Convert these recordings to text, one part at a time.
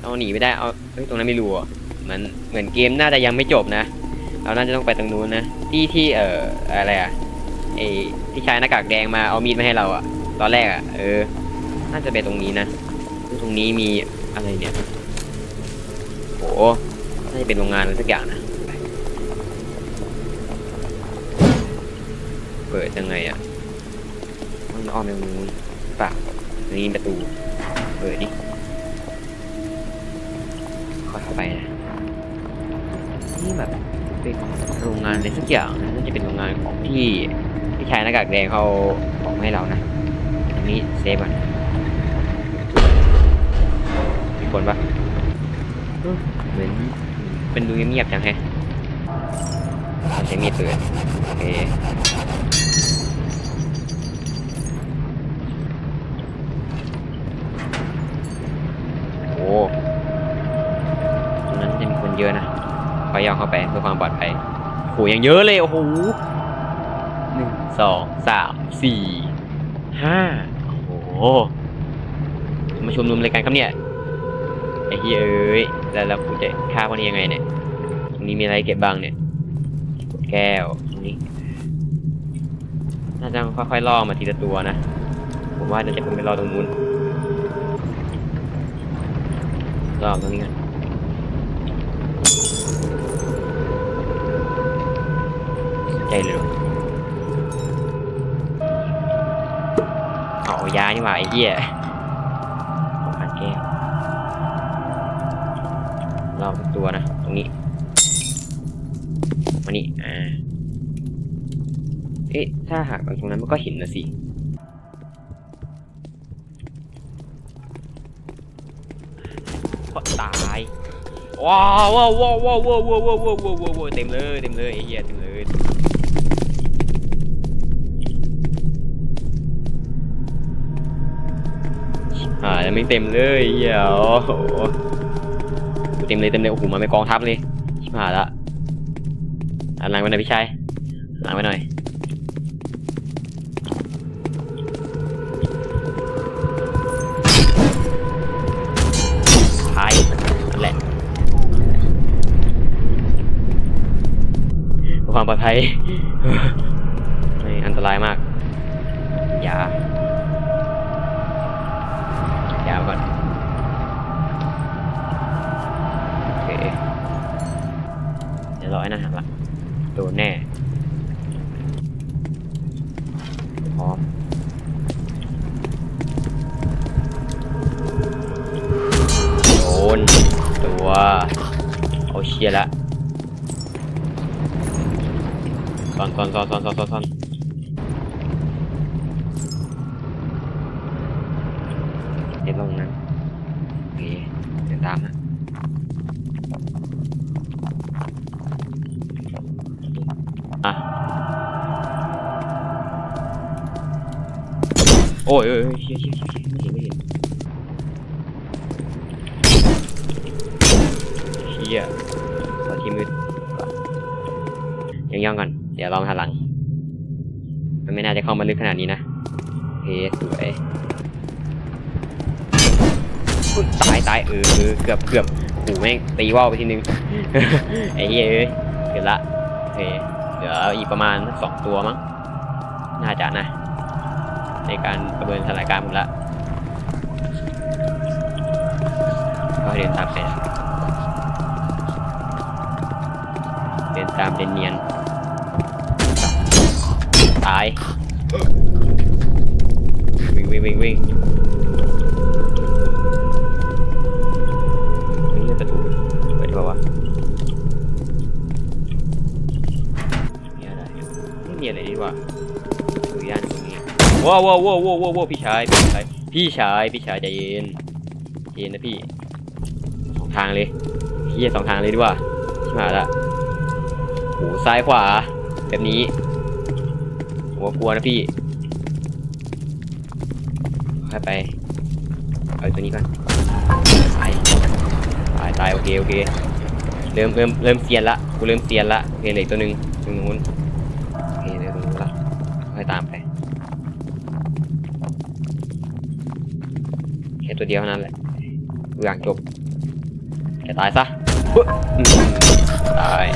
เราหนีไม่ได้เอาเฮ้ยตรงนั้นไม่รู้อะเหมือนเหมือนเกมน่าจะยังไม่จบนะ เราน่าจะต้องไปตรงนู้นนะ ที่ที่เอ่ออะไรอะไอที่ชายหน้ากากแดงมาเอามีดมาให้เราอะ ตอนแรกอะเออ น่าจะเป็นตรงนี้นะ ตรงนี้มีอะไรเนี่ยโหน่าจะเป็นโรงงานอะไรสักอย่างนะเปิดยังไงอะต้องอ้อมไปตรงนู้นปล่านี่ประตู เปิดดิ ไปนะนี่แบบเป็นโรงงานอะไรสักอย่างนะน่าจะเป็นโรงงานของที่ที่ชายหน้ากากแดงเขาของให้เรานะอันนี้เซฟอะมีคนปะเหมือนเป็นดูเงียบๆจังแฮะเราใช้มีดเปิดโอเค หยังเยอะเลย โอ้โหหนึ่งสองสามสี่ห้าโอ้โหมาชุมนุมอะไรกันครับเนี่ยไอ้เฮ้ยเอ้ยแล้วเราจะฆ่าพวกนี้ยังไงเนี่ยตรงนี้มีอะไรเก็บบ้างเนี่ยแก้วตรงนี้น่าจะค่อยๆล่อมาทีละตัวนะผมว่าน่าจะเป็นไปรอตรงนู้นล่อตรงนี้กัน ใจเลยเอายานี่หว่าไอ้เหี้ยของพันแก้วรอบตัวนะ ตรงนี้มานี่อ่า เอ๊ะ ถ้าหากตรงนั้นมันก็เห็นนะสิตายว้าวว้าวว้าวว้าวว้าวว้าวว้าวเต็มเลยเต็มเลยไอ้เหี้ยเต็ม อ่ายังไม่เต็มเลยเหี้ยโอ้โหเต็มเลยเต็มเลยโอ้โหมาเป็นกองทัพเลยชิบหายละอ่านหลังไปหน่อยพี่ชายหลังไปหน่อยท้ายนั่นแหละความปลอดภัยอันตรายมาก อนซ่อนซ่อนซ่อนซ่อนซ่อนซ่อนเดี๋ยวลงนั้นโอเคเดินตามนะอะโอ้ยเอ้ยเอ้ยเชี่ยเชี่ยเชี่ยไม่เห็นไม่เห็นเชี่ยขอทีมืดก่อนยังย่องก่อน เดี๋ยวลองหันหลัง มันไม่น่าจะเข้ามาลึกขนาดนี้นะโอเคสวยตายตายเออเกือบเกือบโอ้โหแม่งตีว่าวไปทีนึงไอ้เหี้ยเอ้ยเกือบละโอเคเหลืออีกประมาณสองตัวมั้งน่าจะนะ ในการประเมินสถานการณ์ผมดละก็เดินตามไปนะเดินตามเนียน ตาย วิ่งวิ่งวิ่งวิ่งวิ่งเลื่อนประตูเปิดดีกว่าวะมีอะไรไม่มีอะไรดีกว่าดูย่านตรงนี้ว้าวว้าวว้าวว้าวว้าวพี่ชายพี่ชายพี่ชายพี่ชายใจเย็นใจเย็นนะพี่สองทางเลยเฮียสองทางเลยดีกว่าชิบหายละโอ้ซ้ายขวาแบบนี้ ผมกลัวนะพี่ค่อยไปเอาตัวนี้ก่อนตายตายตายโอเคโอเคเริ่มเริ่มเริ่มเซียนละกูเริ่มเซียนละโอเคเหลืออกตัวหนึ่งตรงนู้นโอเคเหลือตรงนู้นละค่อยตามไปแค่ตัวเดียวเท่านั้นแหละทุกอย่างจบจะตายซะตาย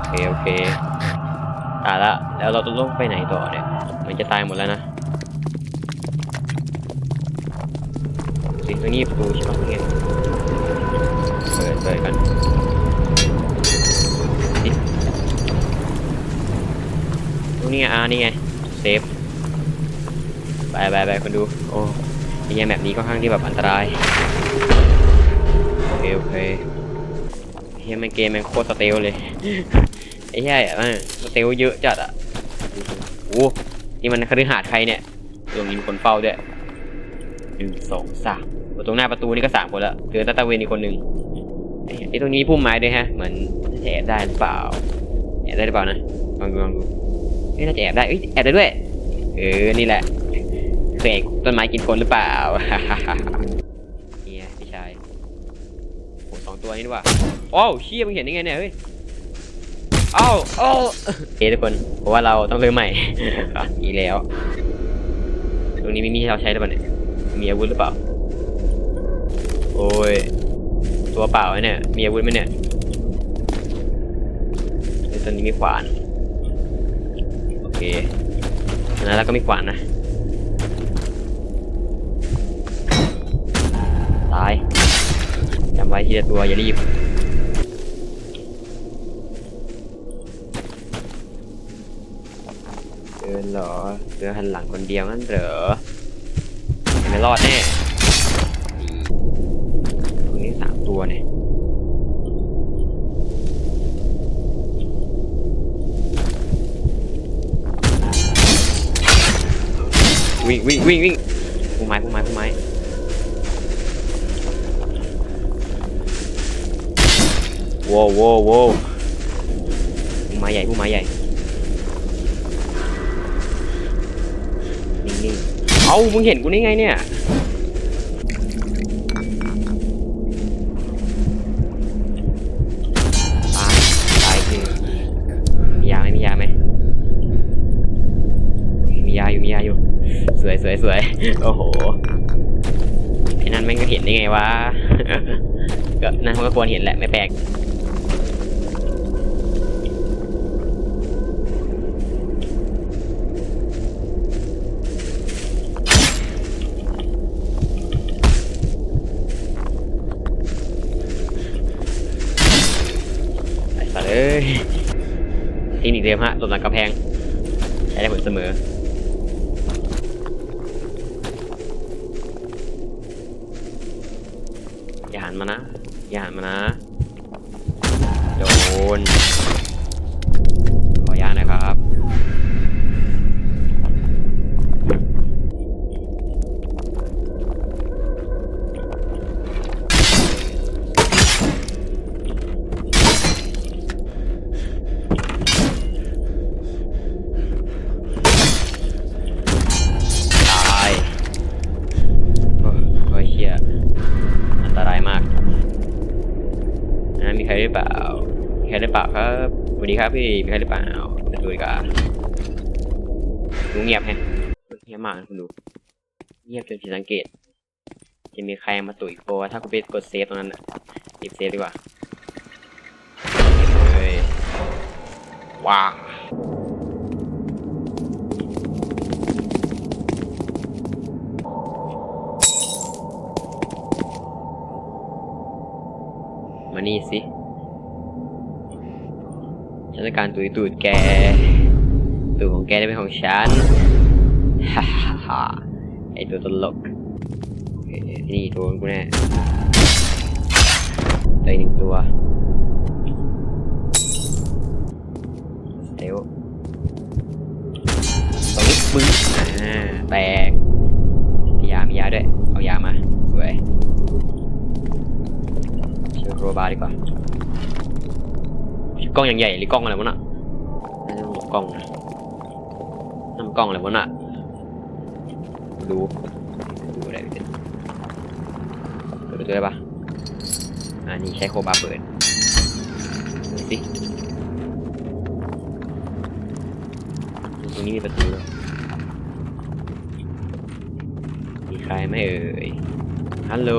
โอเคโอเคตายละ แล้วเราต้องไปไหนต่อเนี่ย มันจะตายหมดแล้วนะ สิตรงนี้ประตูใช่ปะเนี่ยเปิดเปิดกันตรงนี้อ่านี่ไง เซฟ ไปไปไปคนดู โอ้ยยังแบบนี้ค่อนข้างที่แบบอันตราย โอเคโอเคเฮียแม่งเกมแม่งโคตรสเตลเลยไอ้เหี้ยอะม่งสเตลเยอะจัดอะ โอ้โหนี่มันคฤหาสน์ใครเนี่ยตรงนี้มีคนเฝ้าด้วยหนึ่งสองสามตรงหน้าประตูนี่ก็สามคนละเหลือตาตาเวนอีกคนหนึ่งไอ้ตรงนี้พุ่มไม้ด้วยฮะ เหมือนแอบได้หรือเปล่า แอบได้หรือเปล่านะลองดูลองดูเฮ้ยน่าจะแอบได้เอ้ยแอบได้ด้วย เออ นี่แหละเคยเห็นต้นไม้กินคนหรือเปล่าเนี่ยพี่ชายโอ้สองตัวนี้ดีกว่าโอ้าวเชี่ยมึงเห็นได้ไงเนี่ยเฮ้ย เอ้าเอ้าเฮ้ยทุกคนเพราะว่าเราต้องเริ่มใหม่ อีกแล้ว ตรงนี้ไม่มีให้เราใช้หรือเปล่าเนี่ยมีอาวุธหรือเปล่า โอ้ย ตัวเปล่าไอ้เนี่ย มีอาวุธไหมเนี่ยเฮ้ยตอนนี้มีขวาน โอเคนะแล้วก็มีขวานนะ ตาย จำไว้ทีละตัวอย่ารีบ เหรอเดินหันหลังคนเดียวงั้นเหรอไม่รอดแน่ตรงนี้สามตัวเนี่ยวิ่งวิ่งวิ่งวิ่งผู้ไม้ผู้ไม้ผู้ไม้ว้วว้วว้วผู้ไม้ใหญ่ผู้ไม้ใหญ่ามึงเห็นกูได้ไงเนี่ย ตาย ตายคือมียาไหมมียาไหม มียาอยู่ มียาอยู่ สวยสวยสวยโอ้โห ไอ้นั่นแม่งก็เห็นได้ไงวะ ก็นั่นเขาก็ควรเห็นแหละ ไม่แปลก เทคนิคเดิมฮะหลบหลังกระแพงใช้ได้ผลเสมอ อย่าหันมานะ อย่าหันมานะ โดน รหรือเปล่ามีใครหรือเปล่าครับสวัสดีครับพี่มีใครหรือเปล่าไปดูกว่าดูเงียบแฮะเงียบมากคุณดู เงียบจนผิดสังเกต จะมีใครมาตุ๋ยโปถ้าคุณไปกดเซฟตรงนั้นน่ะหยิบเซฟดีกว่าเฮ้ยว้าวมานี่สิ ฉันต้องการตุยตูดแกตูดของแกได้เป็นของฉันฮ่าฮ่าฮ่าไอตัวตลกนี่ตัวกูแน่ได้หนึ่งตัวเซลตรงนี้มึงอ่าแตกมียามียาด้วย เอายามา สวยเชื่อโรบาดีกว่า กล้องอย่างใหญ่หรือกล้องอะไรวะน่ะน่าจะเป็นกล้องนะนั่นมันกล้องอะไรวะน่ะดูดูอะไรไม่เป็นเปิดประตูได้ปะอ่านี่ใช้โคบาเปิดดูสิตรงนี้มีประตูด้วยมีใครไหมเอ่ย ฮัลโหล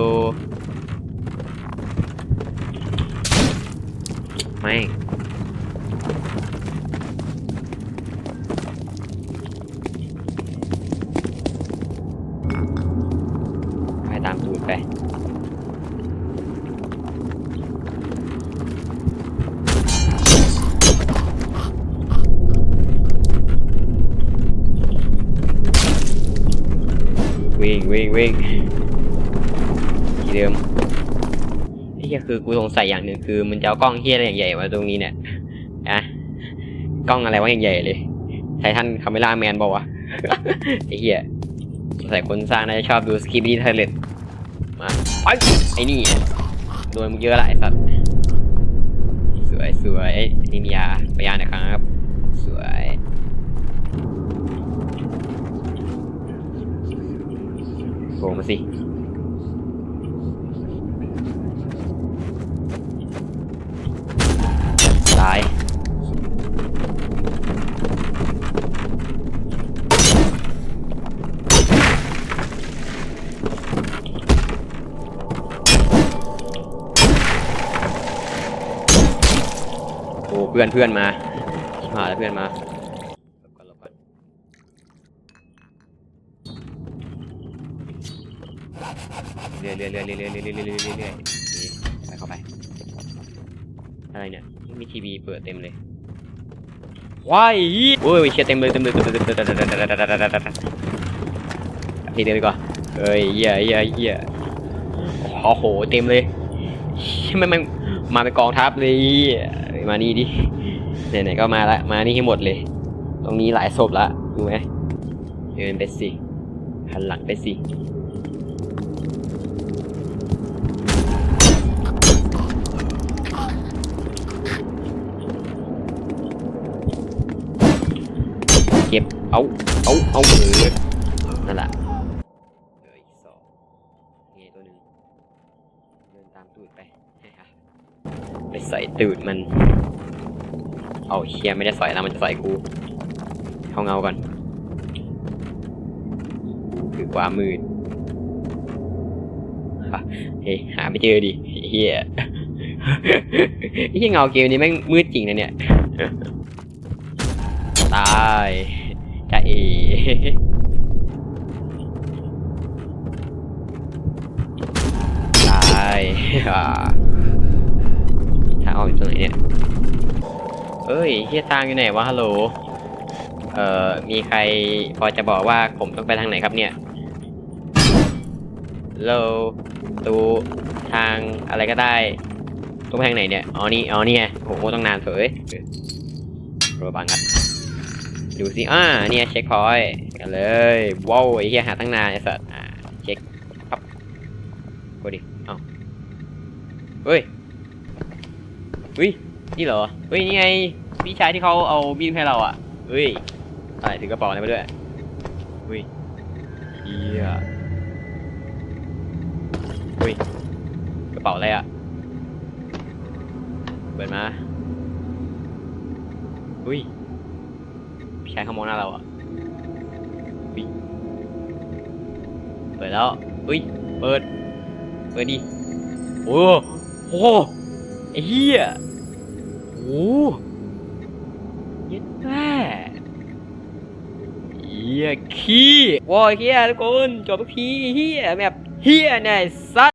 วิ่งวิ่งวิ่งที่เดิมไอ้เหี้ยคือกูสงสัยอย่างหนึ่งคือมันจะเอากล้องเฮียอะไรอย่างใหญ่มาตรงนี้เนี่ยอะกล้องอะไรวะอย่างใหญ่เลยไททันคาเมล่าแมนบอกวะไอ้เหี้ยสงสัยคนสร้างน่าจะชอบดูสกีบี้ไทเลตมาไปไอ้นี่โดนมึงเยอะละไอ้สัตว์สวยสวยนี่มียาพยานนะครับ สวย โผล่มาสิตายโอ้เพื่อนเพื่อนมาชิบหาแล้วเพื่อนมาหลบก่อนหลบก่อนเรื่อยเรื่อยเรื่อยเรื่อยเรื่อยเรื่อยเรื่อยเรื่อยเรื่อยเรื่อยนี่เข้าไปอะไรเนี่ยมีทีวีเปิดเต็มเลยว้ายโอ้ยเชียเต็มเลยเต็มเลยเต็มเลยเต็มเลยเต็มเลยเต็มเลยเต็มเลยเต็มเลยทีเดียวดีกว่าเอ้ยเหี้ยเหี้ยเหี้ยโอ้โหเต็มเลยมันมันมาเป็นกองทัพเลยเหี้ยมานี่ดิไหนๆก็มาละมานี่ให้หมดเลย ตรงนี้หลายศพละดูไหมเดินไปสิหันหลังไปสิ ก็บ เอา เอา เอาเออนั่นแหละเหลืออีกสองนี่ตัวหนึ่งเดินตามตูดไปไปใส่ตูดมัน เอาเชียไม่ได้ใส่แล้วมันจะใส่กูเข้าเงาก่อนคือความมืดเฮ้ยหาไม่เจอดิเฮียเฮียเงาเกมนี้แม่งมืดจริงนะเนี่ย ตาย จะเอตายอ่าทาออกอยู่ตรงไหนเนี่ยเอ้ยเฮียทางอยู่ไหนวะฮัลโหล เอ่อ มีใครพอจะบอกว่าผมต้องไปทางไหนครับเนี่ยโลตูทางอะไรก็ได้ต้องไปทางไหนเนี่ย อ๋อนี่ อ๋อนี่ไงโอ้โหต้องนานเถอะเอ้ยระวังครับ ดูสิอ่าเนี่ยเช็คพอยต์กันเลยว้าวไอ้เหี้ยหาตั้งนานไอ้สัตว์อ่าเช็คปั๊บกดดิเอ้าเฮ้ยเฮ้ยนี่เหรอเฮ้ยนี่ไงพี่ชายที่เขาเอาบีมให้เราอะเฮ้ยอะไรถือกระเป๋าอะไรมาด้วยเฮ้ยเฮียเฮ้ยกระเป๋าอะไรอะเปิดมาเฮ้ย ชายเขามองหน้าเราอะเปิดแล้วอุ้ย เปิด เปิดดิ โอ้โหไอ้เหี้ยโอ้ย็ดแม่เหี้ยขี้ว้ายเหี้ยทุกคนจบทุกทีเหี้ยแบบเหี้ยเนี่ยสัส